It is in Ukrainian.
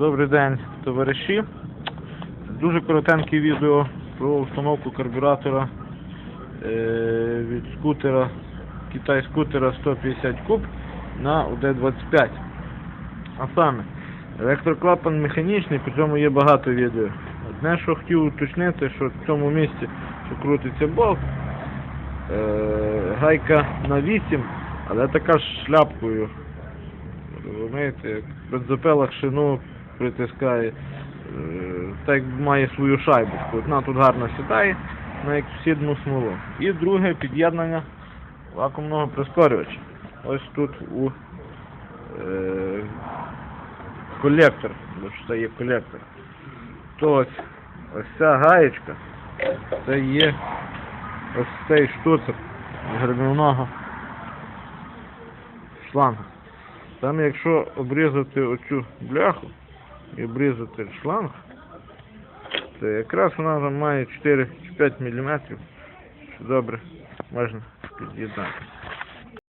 Добрий день, товариші. Дуже коротеньке відео про установку карбюратора е, від скутера Китай скутера 150 куб на УД-25. А саме, електроклапан механічний, при цьому є багато відео. Одне, що хотів уточнити, що в цьому місці, що крутиться болт, е, гайка на 8, але така з шляпкою. Розумієте, як бензопила шину притискає, е, так як має свою шайбочку. Одна тут гарно сідає, на як сідну смолу. І друге під'єднання вакуумного прискорювача. Ось тут у е, колектор, що це є колектор. То ось, ось ця гаєчка, це є ось цей штуцер гальмівного шланга. Там якщо обрізати оцю бляху і обрізати шланг, то якраз вона має 4 чи 5 мм, що добре можна під'єднати.